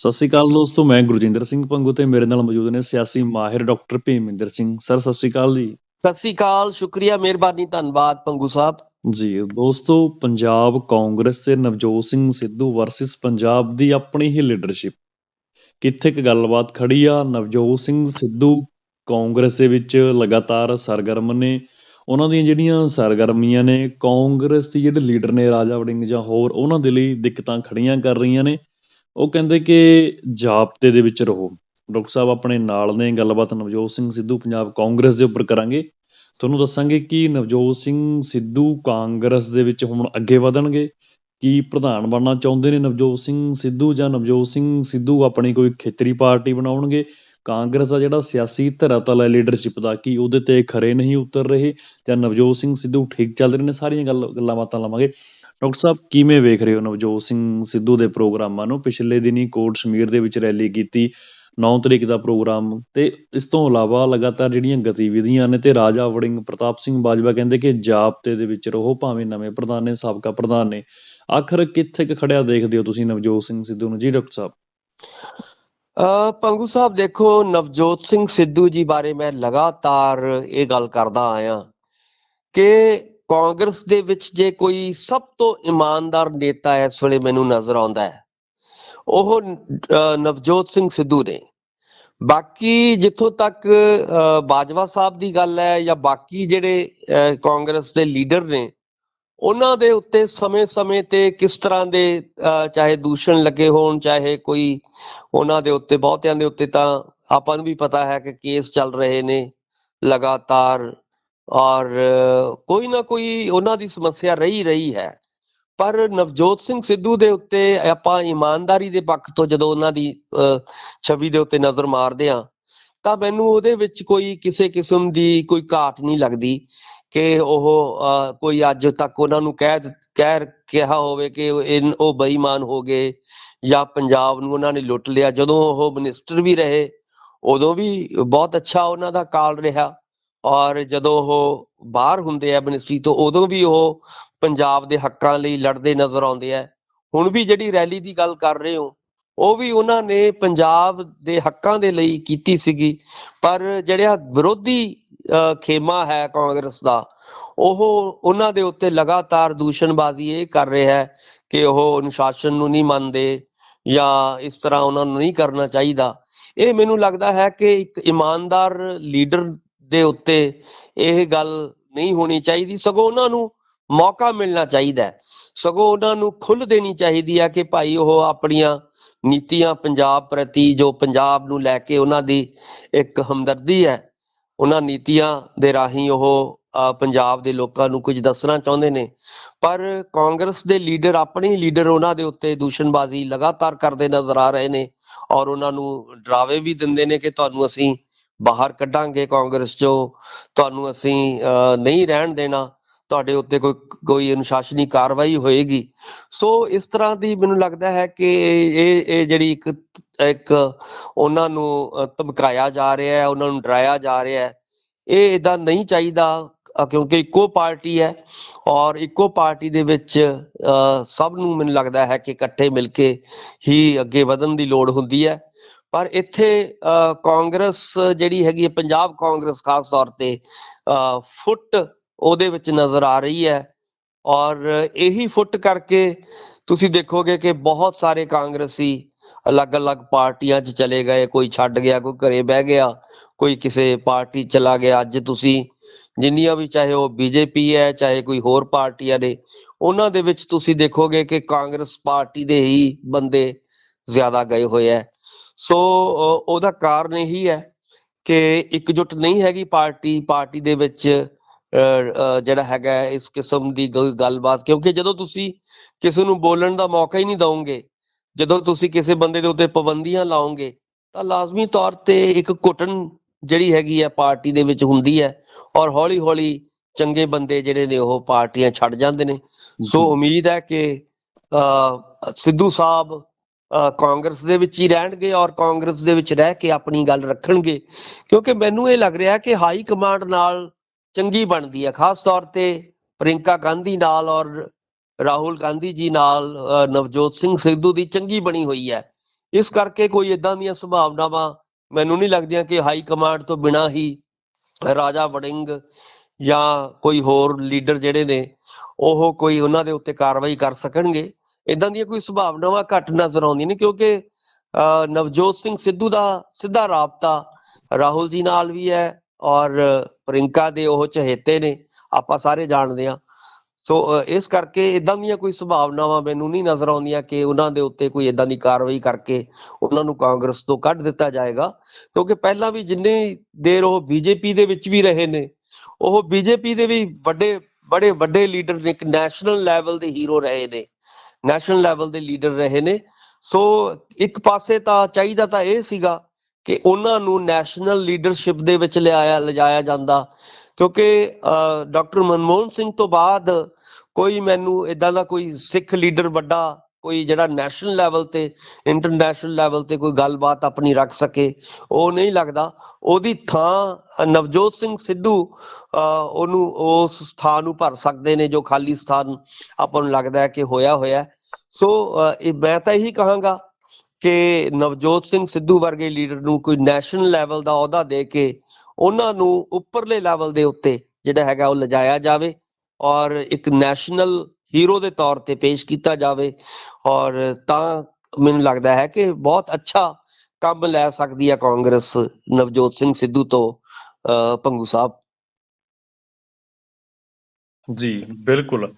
ਸਤਿ ਸ਼੍ਰੀ ਅਕਾਲ ਦੋਸਤੋ ਮੈਂ ਗੁਰਜਿੰਦਰ ਸਿੰਘ ਪੰਗੂ ਤੇ ਮੇਰੇ ਨਾਲ ਮੌਜੂਦ ਨੇ ਸਿਆਸੀ ਮਾਹਿਰ ਡਾਕਟਰ ਭੀਮਿੰਦਰ ਸਿੰਘ। ਸਰ ਸਤਿ ਸ਼੍ਰੀ ਅਕਾਲ ਜੀ। ਸਤਿ ਸ੍ਰੀ ਅਕਾਲ ਸ਼ੁਕਰੀਆ ਮਿਹਰਬਾਨੀ ਧੰਨਵਾਦ ਪੰਗੂ ਸਾਹਿਬ। ਜੀ ਦੋਸਤੋ ਪੰਜਾਬ ਕਾਂਗਰਸ ਤੇ ਨਵਜੋਤ ਸਿੰਘ ਸਿੱਧੂ ਵਰਸਸ ਪੰਜਾਬ ਦੀ ਆਪਣੀ ਹੀ ਲੀਡਰਸ਼ਿਪ ਕਿੱਥੇ ਇੱਕ ਗੱਲਬਾਤ ਖੜੀ ਆ ਨਵਜੋਤ ਸਿੰਘ ਸਿੱਧੂ ਕਾਂਗਰਸ ਦੇ ਵਿੱਚ ਲਗਾਤਾਰ ਸਰਗਰਮ ਨੇ। ਉਹਨਾਂ ਦੀਆਂ ਜਿਹੜੀਆਂ ਸਰਗਰਮੀਆਂ ਨੇ ਕਾਂਗਰਸ ਦੀ ਜਿਹੜੇ ਲੀਡਰ ਨੇ ਰਾਜਾ ਵੜਿੰਗ ਜਾਂ ਹੋਰ ਉਹਨਾਂ ਦੇ ਲਈ ਦਿੱਕਤਾਂ ਖੜੀਆਂ ਕਰ ਰਹੀਆਂ ਨੇ। ਉਹ ਕਹਿੰਦੇ ਕਿ ਜਾਬਤੇ ਦੇ ਵਿੱਚ ਰਹੋ। ਡਾਕਟਰ ਸਾਹਿਬ ਆਪਣੇ ਨਾਲ ਨੇ ਗੱਲਬਾਤ ਨਵਜੋਤ ਸਿੰਘ ਸਿੱਧੂ ਪੰਜਾਬ ਕਾਂਗਰਸ ਦੇ ਉੱਪਰ ਕਰਾਂਗੇ। ਤੁਹਾਨੂੰ ਦੱਸਾਂਗੇ ਕਿ ਨਵਜੋਤ ਸਿੰਘ ਸਿੱਧੂ ਕਾਂਗਰਸ ਦੇ ਵਿੱਚ ਹੁਣ ਅੱਗੇ ਵਧਣਗੇ। ਕੀ ਪ੍ਰਧਾਨ ਬਣਨਾ ਚਾਹੁੰਦੇ ਨੇ ਨਵਜੋਤ ਸਿੰਘ ਸਿੱਧੂ ਜਾਂ ਨਵਜੋਤ ਸਿੰਘ ਸਿੱਧੂ ਆਪਣੀ ਕੋਈ ਖੇਤਰੀ ਪਾਰਟੀ ਬਣਾਉਣਗੇ? ਕਾਂਗਰਸ ਦਾ ਜਿਹੜਾ ਸਿਆਸੀ ਧਰਾਤਲ ਹੈ ਲੀਡਰਸ਼ਿਪ ਦਾ, ਕੀ ਉਹਦੇ ਤੇ ਖਰੇ ਨਹੀਂ ਉਤਰ ਰਹੇ? ਜਾਂ ਨਵਜੋਤ ਸਿੰਘ ਸਿੱਧੂ ਠੀਕ ਚੱਲ ਰਹੇ ਨੇ? ਸਾਰੀਆਂ ਗੱਲ ਗੱਲਾਂ ਬਾਤਾਂ ਲਾਵਾਂਗੇ। ਡਾਕਟਰ ਸਾਹਿਬ, ਕਿਵੇਂ ਵੇਖ ਰਹੇ ਹੋ ਨਵਜੋਤ ਸਿੰਘ ਸਿੱਧੂ ਦੇ ਪ੍ਰੋਗਰਾਮਾਂ ਨੂੰ? ਪਿਛਲੇ ਦਿਨੀ ਕੋਟ ਸਮੀਰ ਦੇ ਵਿੱਚ ਰੈਲੀ ਕੀਤੀ 9 ਤਰੀਕ ਦਾ ਪ੍ਰੋਗਰਾਮ ਤੇ ਇਸ ਤੋਂ ਇਲਾਵਾ ਲਗਾਤਾਰ ਜਿਹੜੀਆਂ ਗਤੀਵਿਧੀਆਂ ਨੇ ਤੇ ਰਾਜਾ ਵੜਿੰਗ ਪ੍ਰਤਾਪ ਸਿੰਘ ਬਾਜਵਾ ਕਹਿੰਦੇ ਕਿ ਜਾਬਤੇ ਦੇ ਵਿੱਚ ਰਹੋ, ਭਾਵੇਂ ਨਵੇਂ ਪ੍ਰਧਾਨ ਨੇ, ਸਾਬਕਾ ਪ੍ਰਧਾਨ ਨੇ। ਆਖਰ ਕਿੱਥੇ ਕੁ ਖੜਿਆ ਦੇਖਦੇ ਹੋ ਤੁਸੀਂ ਨਵਜੋਤ ਸਿੰਘ ਸਿੱਧੂ ਨੂੰ? ਜੀ, ਡਾਕਟਰ ਸਾਹਿਬ। ਅ, ਪੰਗੂ ਸਾਹਿਬ, ਦੇਖੋ ਨਵਜੋਤ ਸਿੰਘ ਸਿੱਧੂ ਜੀ ਬਾਰੇ ਮੈਂ ਲਗਾਤਾਰ ਇਹ ਗੱਲ ਕਰਦਾ ਆਇਆ ਕਿ ਕਾਂਗਰਸ ਦੇ ਵਿੱਚ ਜੇ ਕੋਈ ਸਭ ਤੋਂ ਇਮਾਨਦਾਰ ਨੇਤਾ ਇਸ ਵੇਲੇ ਮੈਨੂੰ ਨਜ਼ਰ ਆਉਂਦਾ ਹੈ ਉਹ ਨਵਜੋਤ ਸਿੰਘ ਸਿੱਧੂ ਨੇ। ਬਾਕੀ ਜਿੱਥੋਂ ਤੱਕ ਬਾਜਵਾ ਸਾਹਿਬ ਦੀ ਗੱਲ ਹੈ ਜਾਂ ਬਾਕੀ ਜਿਹੜੇ ਕਾਂਗਰਸ ਦੇ ਲੀਡਰ ਨੇ ਉਹਨਾਂ ਦੇ ਉੱਤੇ ਸਮੇਂ-ਸਮੇਂ ਤੇ ਕਿਸ ਤਰ੍ਹਾਂ ਦੇ ਅ, ਚਾਹੇ ਦੂਸ਼ਣ ਲੱਗੇ ਹੋਣ ਚਾਹੇ ਕੋਈ ਉਹਨਾਂ ਦੇ ਉੱਤੇ ਬਹੁਤਿਆਂ ਦੇ ਉੱਤੇ ਤਾਂ ਆਪਾਂ ਨੂੰ ਵੀ ਪਤਾ ਹੈ ਕਿ ਕੇਸ ਚੱਲ ਰਹੇ ਨੇ ਲਗਾਤਾਰ ਔਰ ਕੋਈ ਨਾ ਕੋਈ ਉਹਨਾਂ ਦੀ ਸਮੱਸਿਆ ਰਹੀ ਰਹੀ ਹੈ। ਪਰ ਨਵਜੋਤ ਸਿੰਘ ਸਿੱਧੂ ਦੇ ਉੱਤੇ ਆਪਾਂ ਇਮਾਨਦਾਰੀ ਦੇ ਪੱਖ ਤੋਂ ਜਦੋਂ ਉਹਨਾਂ ਦੀ ਛਵੀ ਦੇ ਉੱਤੇ ਨਜ਼ਰ ਮਾਰਦੇ ਆ ਤਾਂ ਮੈਨੂੰ ਉਹਦੇ ਵਿੱਚ ਕੋਈ ਕਿਸੇ ਕਿਸਮ ਦੀ ਕੋਈ ਘਾਟ ਨਹੀਂ ਲੱਗਦੀ ਕਿ ਉਹ ਕੋਈ ਅੱਜ ਤੱਕ ਉਹਨਾਂ ਨੂੰ ਕਹਿ ਕਹਿ ਕਿਹਾ ਹੋਵੇ ਕਿ ਉਹ ਇਨ- ਉਹ ਬੇਈਮਾਨ ਹੋ ਗਏ ਜਾਂ ਪੰਜਾਬ ਨੂੰ ਉਹਨਾਂ ਨੇ ਲੁੱਟ ਲਿਆ। ਜਦੋਂ ਉਹ ਮਿਨਿਸਟਰ ਵੀ ਰਹੇ, ਉਦੋਂ ਵੀ ਬਹੁਤ ਅੱਛਾ ਉਹਨਾਂ ਦਾ ਕਾਲ ਰਿਹਾ। ਔਰ ਜਦੋਂ ਉਹ ਬਾਹਰ ਹੁੰਦੇ ਆ ਮਿਨਿਸਟਰੀ ਤੋਂ, ਉਦੋਂ ਵੀ ਉਹ ਪੰਜਾਬ ਦੇ ਹੱਕਾਂ ਲਈ ਲੜਦੇ ਨਜ਼ਰ ਆਉਂਦੇ ਆ। ਹੁਣ ਵੀ ਜਿਹੜੀ ਰੈਲੀ ਦੀ ਗੱਲ ਕਰ ਰਹੇ ਹੋ, ਉਹ ਵੀ ਉਹਨਾਂ ਨੇ ਪੰਜਾਬ ਦੇ ਹੱਕਾਂ ਦੇ ਲਈ ਕੀਤੀ ਸੀਗੀ। ਪਰ ਜਿਹੜਾ ਵਿਰੋਧੀ ਖੇਮਾ ਹੈ ਕਾਂਗਰਸ ਦਾ, ਉਹ ਉਹਨਾਂ ਦੇ ਉੱਤੇ ਲਗਾਤਾਰ ਦੂਸ਼ਣਬਾਜ਼ੀ ਇਹ ਕਰ ਰਿਹਾ ਹੈ ਕਿ ਉਹ ਅਨੁਸ਼ਾਸਨ ਨੂੰ ਨਹੀਂ ਮੰਨਦੇ ਜਾਂ ਇਸ ਤਰ੍ਹਾਂ ਉਹਨਾਂ ਨੂੰ ਨਹੀਂ ਕਰਨਾ ਚਾਹੀਦਾ। ਇਹ ਮੈਨੂੰ ਲੱਗਦਾ ਹੈ ਕਿ ਇੱਕ ਇਮਾਨਦਾਰ ਲੀਡਰ ਦੇ ਉੱਤੇ ਇਹ ਗੱਲ ਨਹੀਂ ਹੋਣੀ ਚਾਹੀਦੀ। ਸਗੋਂ ਉਹਨਾਂ ਨੂੰ ਮੌਕਾ ਮਿਲਣਾ ਚਾਹੀਦਾ ਹੈ। ਸਗੋਂ ਉਹਨਾਂ ਨੂੰ ਖੁੱਲ੍ਹ ਦੇਣੀ ਚਾਹੀਦੀ ਹੈ ਕਿ ਭਾਈ ਉਹ ਆਪਣੀਆਂ ਨੀਤੀਆਂ ਪੰਜਾਬ ਪ੍ਰਤੀ ਜੋ ਪੰਜਾਬ ਨੂੰ ਲੈ ਕੇ ਉਹਨਾਂ ਦੀ ਇੱਕ ਹਮਦਰਦੀ ਹੈ, ਉਹਨਾਂ ਨੀਤੀਆਂ ਦੇ ਰਾਹੀਂ ਉਹ ਪੰਜਾਬ ਦੇ ਲੋਕਾਂ ਨੂੰ ਕੁਝ ਦੱਸਣਾ ਚਾਹੁੰਦੇ ਨੇ। ਪਰ ਕਾਂਗਰਸ ਦੇ ਲੀਡਰ, ਆਪਣੇ ਲੀਡਰ ਉਹਨਾਂ ਦੇ ਉੱਤੇ ਦੂਸ਼ਣਬਾਜ਼ੀ ਲਗਾਤਾਰ ਕਰਦੇ ਨਜ਼ਰ ਆ ਰਹੇ ਨੇ ਔਰ ਉਹਨਾਂ ਨੂੰ ਡਰਾਵੇ ਵੀ ਦਿੰਦੇ ਨੇ ਕਿ ਤੁਹਾਨੂੰ ਅਸੀਂ ਬਾਹਰ ਕੱਢਾਂਗੇ ਕਾਂਗਰਸ ਚੋਂ ਤੁਹਾਨੂੰ ਅਸੀਂ ਨਹੀਂ ਰਹਿਣ ਦੇਣਾ ਤੁਹਾਡੇ ਉੱਤੇ ਕੋਈ ਕੋਈ ਅਨੁਸ਼ਾਸਨੀ ਕਾਰਵਾਈ ਹੋਏਗੀ। ਸੋ ਇਸ ਤਰ੍ਹਾਂ ਦੀ ਮੈਨੂੰ ਲੱਗਦਾ ਹੈ ਕਿ ਇਹ ਇਹ ਜਿਹੜੀ ਇੱਕ ਇੱਕ ਉਹਨਾਂ ਨੂੰ ਧਮਕਾਇਆ ਜਾ ਰਿਹਾ ਹੈ ਉਹਨਾਂ ਨੂੰ ਡਰਾਇਆ ਜਾ ਰਿਹਾ ਹੈ ਇਹ ਇਦਾਂ ਨਹੀਂ ਚਾਹੀਦਾ ਕਿਉਂਕਿ ਇੱਕੋ ਪਾਰਟੀ ਹੈ ਔਰ ਇੱਕੋ ਪਾਰਟੀ ਦੇ ਵਿੱਚ ਅ, ਸਭ ਨੂੰ ਮੈਨੂੰ ਲੱਗਦਾ ਹੈ ਕਿ ਇਕੱਠੇ ਮਿਲ ਕੇ ਹੀ ਅੱਗੇ ਵਧਣ ਦੀ ਲੋੜ ਹੁੰਦੀ ਹੈ। ਪਰ ਇੱਥੇ ਅ, ਕਾਂਗਰਸ ਜਿਹੜੀ ਹੈਗੀ ਹੈ ਪੰਜਾਬ ਕਾਂਗਰਸ ਖਾਸ ਤੌਰ ਤੇ ਅ, ਫੁੱਟ ਉਹਦੇ ਵਿੱਚ ਨਜ਼ਰ ਆ ਰਹੀ ਹੈ। ਔਰ ਇਹੀ ਫੁੱਟ ਕਰਕੇ ਤੁਸੀਂ ਦੇਖੋਗੇ ਕਿ ਬਹੁਤ ਸਾਰੇ ਕਾਂਗਰਸੀ ਅਲੱਗ-ਅਲੱਗ ਪਾਰਟੀਆਂ 'ਚ ਚਲੇ ਗਏ। ਕੋਈ ਛੱਡ ਗਿਆ ਕੋਈ ਘਰੇ ਬਹਿ ਗਿਆ ਕੋਈ ਕਿਸੇ ਪਾਰਟੀ ਚਲਾ ਗਿਆ। ਅੱਜ ਤੁਸੀਂ ਜਿੰਨੀਆਂ ਵੀ ਚਾਹੇ ਉਹ ਬੀਜੇਪੀ ਹੈ ਚਾਹੇ ਕੋਈ ਹੋਰ ਪਾਰਟੀਆਂ ਨੇ ਉਹਨਾਂ ਦੇ ਵਿੱਚ ਤੁਸੀਂ ਦੇਖੋਗੇ ਕਿ ਕਾਂਗਰਸ ਪਾਰਟੀ ਦੇ ਹੀ ਬੰਦੇ ਜ਼ਿਆਦਾ ਗਏ ਹੋਏ ਹੈ। ਸੋ ਉਹਦਾ ਕਾਰਨ ਇਹੀ ਹੈ ਕਿ ਇਕਜੁੱਟ ਨਹੀਂ ਹੈਗੀ ਪਾਰਟੀ ਪਾਰਟੀ ਦੇ ਵਿੱਚ ਜਿਹੜਾ ਹੈਗਾ ਇਸ ਕਿਸਮ ਦੀ ਗੱਲਬਾਤ ਕਿਉਂਕਿ ਜਦੋਂ ਤੁਸੀਂ ਕਿਸੇ ਨੂੰ ਬੋਲਣ ਦਾ ਮੌਕਾ ਹੀ ਨਹੀਂ ਦਵੋਗੇ ਜਦੋਂ ਤੁਸੀਂ ਕਿਸੇ ਬੰਦੇ ਦੇ ਉੱਤੇ ਪਾਬੰਦੀਆਂ ਲਾਓਗੇ ਤਾਂ ਲਾਜ਼ਮੀ ਤੌਰ ਤੇ ਇੱਕ ਘੁਟਨ ਜਿਹੜੀ ਹੈਗੀ ਹੈ ਪਾਰਟੀ ਦੇ ਵਿੱਚ ਹੁੰਦੀ ਹੈ ਔਰ ਹੌਲੀ ਹੌਲੀ ਚੰਗੇ ਬੰਦੇ ਜਿਹੜੇ ਨੇ ਉਹ ਪਾਰਟੀਆਂ ਛੱਡ ਜਾਂਦੇ ਨੇ। ਸੋ ਉਮੀਦ ਹੈ ਕਿ ਸਿੱਧੂ ਸਾਹਿਬ ਕਾਂਗਰਸ ਦੇ ਵਿੱਚ ਹੀ ਰਹਿਣਗੇ ਔਰ ਕਾਂਗਰਸ ਦੇ ਵਿੱਚ ਰਹਿ ਕੇ ਆਪਣੀ ਗੱਲ ਰੱਖਣਗੇ। ਕਿਉਂਕਿ ਮੈਨੂੰ ਇਹ ਲੱਗ ਰਿਹਾ ਕਿ ਹਾਈ ਕਮਾਂਡ ਨਾਲ ਚੰਗੀ ਬਣਦੀ ਹੈ। ਖਾਸ ਤੌਰ ਤੇ ਪ੍ਰਿੰਕਾ ਗਾਂਧੀ ਨਾਲ ਔਰ ਰਾਹੁਲ ਗਾਂਧੀ ਜੀ ਨਾਲ ਨਵਜੋਤ ਸਿੰਘ ਸਿੱਧੂ ਦੀ ਚੰਗੀ ਬਣੀ ਹੋਈ ਹੈ। ਇਸ ਕਰਕੇ ਕੋਈ ਇਦਾਂ ਦੀਆਂ ਸੰਭਾਵਨਾਵਾਂ ਮੈਨੂੰ ਨਹੀਂ ਲੱਗਦੀਆਂ ਕਿ ਹਾਈ ਕਮਾਂਡ ਤੋਂ ਬਿਨਾਂ ਹੀ ਰਾਜਾ ਵੜਿੰਗ ਜਾਂ ਕੋਈ ਹੋਰ ਲੀਡਰ ਜਿਹੜੇ ਨੇ, ਉਹ ਕੋਈ ਉਹਨਾਂ ਦੇ ਉੱਤੇ ਕਾਰਵਾਈ ਕਰ ਸਕਣਗੇ। ਇਦਾਂ ਦੀਆਂ ਕੋਈ ਸੰਭਾਵਨਾਵਾਂ ਘੱਟ ਨਜ਼ਰ ਆਉਂਦੀਆਂ ਨੇ ਕਿਉਂਕਿ ਅਹ, ਨਵਜੋਤ ਸਿੰਘ ਸਿੱਧੂ ਦਾ ਸਿੱਧਾ ਰਾਬਤਾ ਰਾਹੁਲ ਜੀ ਨਾਲ ਵੀ ਹੈ ਔਰ ਪ੍ਰਿੰਕਾ ਦੇ ਉਹ ਚਹੇਤੇ ਨੇ ਆਪਾਂ ਸਾਰੇ ਜਾਣਦੇ ਆ ਸੋ ਇਸ ਕਰਕੇ ਇਦਾਂ ਦੀਆਂ ਕੋਈ ਸੰਭਾਵਨਾਵਾਂ ਮੈਨੂੰ ਨਹੀਂ ਨਜ਼ਰ ਆਉਂਦੀਆਂ ਕਿ ਉਹਨਾਂ ਦੇ ਉੱਤੇ ਕੋਈ ਇਦਾਂ ਦੀ ਕਾਰਵਾਈ ਕਰਕੇ ਉਹਨਾਂ ਨੂੰ ਕਾਂਗਰਸ ਤੋਂ ਕੱਢ ਦਿੱਤਾ ਜਾਏਗਾ। ਕਿਉਂਕਿ ਪਹਿਲਾਂ ਵੀ ਜਿੰਨੀ ਦੇਰ ਉਹ ਬੀਜੇਪੀ ਦੇ ਵਿੱਚ ਵੀ ਰਹੇ ਨੇ ਉਹ ਬੀਜੇਪੀ ਦੇ ਵੀ ਵੱਡੇ ਬੜੇ ਵੱਡੇ ਲੀਡਰ ਨੇ ਇੱਕ ਨੈਸ਼ਨਲ ਲੈਵਲ ਦੇ ਹੀਰੋ ਰਹੇ ਨੇ। ਨੈਸ਼ਨਲ ਲੈਵਲ ਦੇ ਲੀਡਰ ਰਹੇ ਨੇ। ਸੋ ਇੱਕ ਪਾਸੇ ਤਾਂ ਚਾਹੀਦਾ ਤਾਂ ਇਹ ਸੀਗਾ ਕਿ ਉਹਨਾਂ ਨੂੰ ਨੈਸ਼ਨਲ ਲੀਡਰਸ਼ਿਪ ਦੇ ਵਿੱਚ ਲਿਆਇਆ, ਲਿਜਾਇਆ ਜਾਂਦਾ। ਕਿਉਂਕਿ ਡਾਕਟਰ ਮਨਮੋਹਨ ਸਿੰਘ ਤੋਂ ਬਾਅਦ ਕੋਈ ਮੈਨੂੰ ਇਦਾਂ ਦਾ ਕੋਈ ਸਿੱਖ ਲੀਡਰ ਵੱਡਾ ਕੋਈ ਜਿਹੜਾ ਨੈਸ਼ਨਲ ਲੈਵਲ ਤੇ ਇੰਟਰਨੈਸ਼ਨਲ ਲੈਵਲ ਤੇ ਕੋਈ ਗੱਲਬਾਤ ਆਪਣੀ ਰੱਖ ਸਕੇ, ਉਹ ਨਹੀਂ ਲੱਗਦਾ। ਉਹਦੀ ਥਾਂ, ਨਵਜੋਤ ਸਿੰਘ ਸਿੱਧੂ ਉਹਨੂੰ, ਉਸ ਸਥਾਨ ਨੂੰ ਭਰ ਸਕਦੇ ਨੇ, ਜੋ ਖਾਲੀ ਸਥਾਨ ਆਪਾਂ ਨੂੰ ਲੱਗਦਾ ਹੈ ਕਿ ਹੋਇਆ ਹੋਇਆ ਸੋ ਇਹ ਮੈਂ ਤਾਂ ਇਹੀ ਕਹਾਂਗਾ ਕਿ ਨਵਜੋਤ ਸਿੰਘ ਸਿੱਧੂ ਵਰਗੇ ਲੀਡਰ ਨੂੰ ਕੋਈ ਨੈਸ਼ਨਲ ਲੈਵਲ ਦਾ ਅਹੁਦਾ ਦੇ ਕੇ ਉਹਨਾਂ ਨੂੰ ਉੱਪਰਲੇ ਲੈਵਲ ਦੇ ਉੱਤੇ ਜਿਹੜਾ ਹੈਗਾ ਉਹ ਲਿਜਾਇਆ ਜਾਵੇ ਔਰ ਇੱਕ ਨੈਸ਼ਨਲ ਹੀਰੋ ਦੇ ਤੌਰ ਤੇ ਪੇਸ਼ ਕੀਤਾ ਜਾਵੇ। ਔਰ ਤਾਂ ਮੈਨੂੰ ਲੱਗਦਾ ਹੈ ਕਿ ਬਹੁਤ ਅੱਛਾ ਕੰਮ ਲੈ ਸਕਦੀ ਹੈ ਕਾਂਗਰਸ ਨਵਜੋਤ ਸਿੰਘ ਸਿੱਧੂ ਤੋਂ ਭੰਗੂ ਸਾਹਿਬ। ਜੀ ਬਿਲਕੁਲ।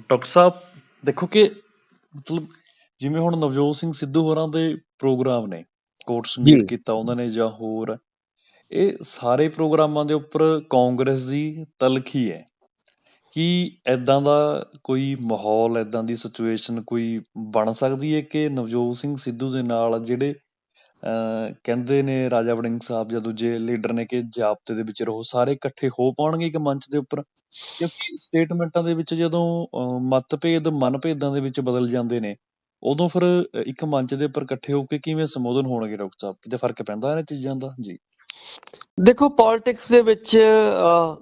ਡਾਕਟਰ ਸਾਹਿਬ ਦੇਖੋ ਕਿ ਮਤਲਬ ਜਿਵੇਂ ਹੁਣ ਨਵਜੋਤ ਸਿੰਘ ਸਿੱਧੂ ਹੋਰਾਂ ਦੇ ਪ੍ਰੋਗਰਾਮ ਨੇ ਕੋਰਟ ਜੀ। ਸਮੀਟ ਕੀਤਾ ਉਹਨਾਂ ਨੇ ਜਾਂ ਹੋਰ ਇਹ ਸਾਰੇ ਪ੍ਰੋਗਰਾਮਾਂ ਦੇ ਉੱਪਰ ਕਾਂਗਰਸ ਦੀ ਤਲਖੀ ਹੈ। ਕੀ ਇੱਦਾਂ ਦਾ ਕੋਈ ਮਾਹੌਲ ਇੱਦਾਂ ਦੀ ਸਿਚੁਏਸ਼ਨ ਕੋਈ ਬਣ ਸਕਦੀ ਹੈ ਕਿ ਨਵਜੋਤ ਸਿੰਘ ਸਿੱਧੂ ਦੇ ਨਾਲ ਜਿਹੜੇ ਅਹ ਕਹਿੰਦੇ ਨੇ ਰਾਜਾ ਵੜਿੰਗ ਸਾਹਿਬ ਜਾਂ ਦੂਜੇ ਲੀਡਰ ਨੇ ਕਿ ਜਾਬਤੇ ਦੇ ਵਿੱਚ ਰਹੋ ਸਾਰੇ ਇਕੱਠੇ ਹੋ ਪਾਉਣਗੇ ਇੱਕ ਮੰਚ ਦੇ ਉੱਪਰ? ਕਿਉਂਕਿ ਸਟੇਟਮੈਂਟਾਂ ਦੇ ਵਿੱਚ ਜਦੋਂ ਅਹ, ਮਤਭੇਦ ਮਨਭੇਦਾਂ ਦੇ ਵਿੱਚ ਬਦਲ ਜਾਂਦੇ ਨੇ ਉਦੋਂ ਫਿਰ ਇੱਕ ਮੰਚ ਦੇ ਉੱਪਰ ਇਕੱਠੇ ਹੋ ਕੇ ਕਿਵੇਂ ਸੰਬੋਧਨ ਹੋਣਗੇ ਡਾਕਟਰ ਸਾਹਿਬ? ਕਿਤੇ ਫ਼ਰਕ ਪੈਂਦਾ ਇਹਨਾਂ ਚੀਜ਼ਾਂ ਦਾ? ਜੀ। ਦੇਖੋ ਪੋਲਿਟਿਕਸ ਦੇ ਵਿੱਚ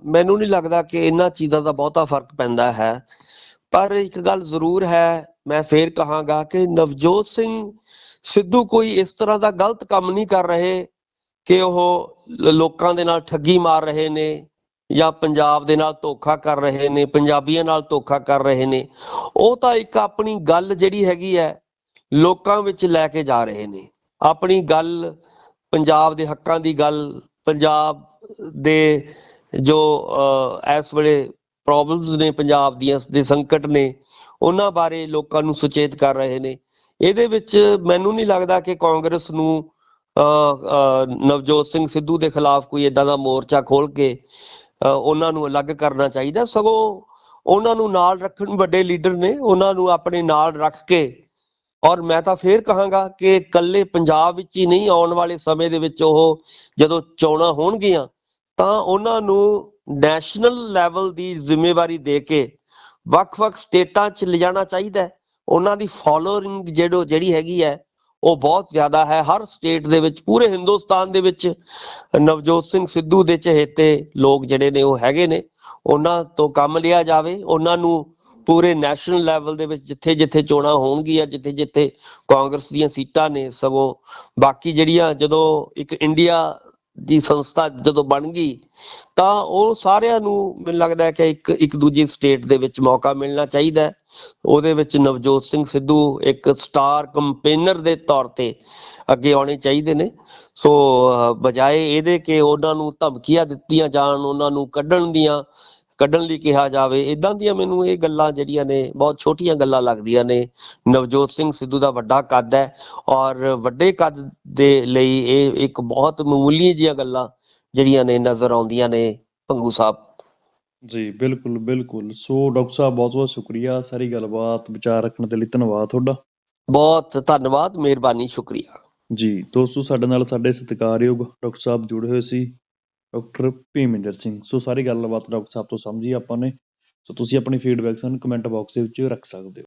ਮੈਨੂੰ ਨਹੀਂ ਲੱਗਦਾ ਕਿ ਇਹਨਾਂ ਚੀਜ਼ਾਂ ਦਾ ਬਹੁਤਾ ਫ਼ਰਕ ਪੈਂਦਾ ਹੈ। ਪਰ ਇੱਕ ਗੱਲ ਜ਼ਰੂਰ ਹੈ, ਮੈਂ ਫੇਰ ਕਹਾਂਗਾ ਕਿ ਨਵਜੋਤ ਸਿੰਘ ਸਿੱਧੂ ਕੋਈ ਇਸ ਤਰ੍ਹਾਂ ਦਾ ਗਲਤ ਕੰਮ ਨਹੀਂ ਕਰ ਰਹੇ ਕਿ ਉਹ ਲੋਕਾਂ ਦੇ ਨਾਲ ਠੱਗੀ ਮਾਰ ਰਹੇ ਨੇ। ਜਾਂ ਪੰਜਾਬ ਦੇ ਨਾਲ ਧੋਖਾ ਕਰ ਰਹੇ ਨੇ ਪੰਜਾਬੀਆਂ ਨਾਲ ਧੋਖਾ ਕਰ ਰਹੇ ਨੇ ਉਹ ਤਾਂ ਇੱਕ ਆਪਣੀ ਗੱਲ ਜਿਹੜੀ ਹੈਗੀ ਹੈ ਲੋਕਾਂ ਵਿੱਚ ਲੈ ਕੇ ਜਾ ਰਹੇ ਨੇ। ਆਪਣੀ ਗੱਲ ਪੰਜਾਬ ਦੇ ਹੱਕਾਂ ਦੀ ਗੱਲ ਪੰਜਾਬ ਦੇ ਜੋ ਇਸ ਵੇਲੇ ਪ੍ਰੋਬਲਮਸ ਨੇ ਪੰਜਾਬ ਦੀਆਂ ਦੇ ਸੰਕਟ ਨੇ ਉਹਨਾਂ ਬਾਰੇ ਲੋਕਾਂ ਨੂੰ ਸੁਚੇਤ ਕਰ ਰਹੇ ਨੇ। ਇਹਦੇ ਵਿੱਚ ਮੈਨੂੰ ਨਹੀਂ ਲੱਗਦਾ ਕਿ ਕਾਂਗਰਸ ਨੂੰ ਅਹ, ਅਹ, ਨਵਜੋਤ ਸਿੰਘ ਸਿੱਧੂ ਦੇ ਖਿਲਾਫ ਕੋਈ ਇਦਾਂ ਦਾ ਮੋਰਚਾ ਖੋਲ ਕੇ ਉਹਨਾਂ ਨੂੰ ਅਲੱਗ ਕਰਨਾ ਚਾਹੀਦਾ। ਸਗੋਂ ਉਹਨਾਂ ਨੂੰ ਨਾਲ ਰੱਖਣ ਵੱਡੇ ਲੀਡਰ ਨੇ, ਉਹਨਾਂ ਨੂੰ ਆਪਣੇ ਨਾਲ ਰੱਖ ਕੇ। ਔਰ ਮੈਂ ਤਾਂ ਫੇਰ ਕਹਾਂਗਾ ਕਿ ਇਕੱਲੇ ਪੰਜਾਬ ਵਿੱਚ ਹੀ ਨਹੀਂ, ਆਉਣ ਵਾਲੇ ਸਮੇਂ ਦੇ ਵਿੱਚ ਉਹ ਜਦੋਂ ਚੋਣਾਂ ਹੋਣਗੀਆਂ, ਤਾਂ ਉਹਨਾਂ ਨੂੰ ਨੈਸ਼ਨਲ ਲੈਵਲ ਦੀ ਜ਼ਿੰਮੇਵਾਰੀ ਦੇ ਕੇ ਵੱਖ-ਵੱਖ ਸਟੇਟਾਂ 'ਚ ਲਿਜਾਣਾ ਚਾਹੀਦਾ ਹੈ। ਉਹਨਾਂ ਦੀ ਫਾਲੋਇੰਗ ਜਿਹੜੋ ਜਿਹੜੀ ਹੈਗੀ ਹੈ ਉਹ ਬਹੁਤ ਜ਼ਿਆਦਾ ਹੈ। ਹਰ ਸਟੇਟ ਦੇ ਵਿੱਚ, ਪੂਰੇ ਹਿੰਦੁਸਤਾਨ ਦੇ ਵਿੱਚ ਨਵਜੋਤ ਸਿੰਘ ਸਿੱਧੂ ਦੇ ਚਹੇਤੇ ਲੋਕ ਜਿਹੜੇ ਨੇ ਉਹ ਹੈਗੇ ਨੇ। ਉਹਨਾਂ ਤੋਂ ਕੰਮ ਲਿਆ ਜਾਵੇ। ਉਹਨਾਂ ਨੂੰ ਪੂਰੇ ਨੈਸ਼ਨਲ ਲੈਵਲ ਦੇ ਵਿੱਚ ਜਿੱਥੇ ਜਿੱਥੇ ਚੋਣਾਂ ਹੋਣਗੀਆਂ, ਜਿੱਥੇ ਜਿੱਥੇ ਕਾਂਗਰਸ ਦੀਆਂ ਸੀਟਾਂ ਨੇ ਸਗੋਂ। ਬਾਕੀ ਜਿਹੜੀਆਂ ਜਦੋਂ ਇੱਕ ਇੰਡੀਆ ਦੀ ਸੰਸਥਾ ਜਦੋਂ ਬਣ ਗਈ, ਤਾਂ ਉਹ ਸਾਰਿਆਂ ਨੂੰ ਮੈਨੂੰ ਲੱਗਦਾ ਕਿ ਇੱਕ ਇੱਕ ਦੂਜੀ ਸਟੇਟ ਦੇ ਵਿੱਚ ਮੌਕਾ ਮਿਲਣਾ ਚਾਹੀਦਾ ਉਹਦੇ ਵਿੱਚ ਨਵਜੋਤ ਸਿੰਘ ਸਿੱਧੂ ਇੱਕ ਸਟਾਰ ਕੰਪੇਨਰ ਦੇ ਤੌਰ ਤੇ ਅੱਗੇ ਆਉਣੇ ਚਾਹੀਦੇ ਨੇ। ਸੋ ਬਜਾਏ ਇਹਦੇ ਕਿ ਉਹਨਾਂ ਨੂੰ ਧਮਕੀਆਂ ਦਿੱਤੀਆਂ ਜਾਣ, ਉਹਨਾਂ ਨੂੰ ਕੱਢਣ ਦੀਆਂ ਕੱਢਣ ਲਈ ਕਿਹਾ ਜਾਵੇ ਇਦਾਂ ਦੀਆਂ ਮੈਨੂੰ ਇਹ ਗੱਲਾਂ ਜਿਹੜੀਆਂ ਨੇ ਬਹੁਤ ਛੋਟੀਆਂ ਗੱਲਾਂ ਲੱਗਦੀਆਂ ਨੇ। ਨਵਜੋਤ ਸਿੰਘ ਸਿੱਧੂ ਦਾ ਵੱਡਾ ਕੱਦ ਹੈ ਔਰ ਵੱਡੇ ਕੱਦ ਦੇ ਲਈ ਇਹ ਇੱਕ ਬਹੁਤ ਮਾਮੂਲੀ ਜਿਹੀਆਂ ਗੱਲਾਂ ਜਿਹੜੀਆਂ ਨੇ ਨਜ਼ਰ ਆਉਂਦੀਆਂ ਨੇ ਭੰਗੂ ਸਾਹਿਬ। ਜੀ ਬਿਲਕੁਲ ਬਿਲਕੁਲ। ਸੋ ਡਾਕਟਰ ਸਾਹਿਬ ਬਹੁਤ ਬਹੁਤ ਸ਼ੁਕਰੀਆ। ਸਾਰੀ ਗੱਲਬਾਤ ਵਿਚਾਰ ਰੱਖਣ ਦੇ ਲਈ ਧੰਨਵਾਦ ਤੁਹਾਡਾ। ਬਹੁਤ ਧੰਨਵਾਦ ਮਿਹਰਬਾਨੀ ਸ਼ੁਕਰੀਆ। ਜੀ ਦੋਸਤੋ ਸਾਡੇ ਨਾਲ ਸਾਡੇ ਸਤਿਕਾਰਯੋਗ ਡਾਕਟਰ ਸਾਹਿਬ ਜੁੜੇ ਹੋਏ ਸੀ। ਡਾਕਟਰ ਭੀਮਿੰਦਰ ਸਿੰਘ। ਸੋ ਸਾਰੀ ਗੱਲਬਾਤ ਡਾਕਟਰ ਸਾਹਿਬ ਤੋਂ ਸਮਝੀ ਆਪਾਂ ਨੇ। ਸੋ ਤੁਸੀਂ ਆਪਣੀ ਫੀਡਬੈਕ ਸਾਨੂੰ ਕਮੈਂਟ ਬਾਕਸ ਦੇ ਵਿੱਚ ਰੱਖ ਸਕਦੇ ਹੋ।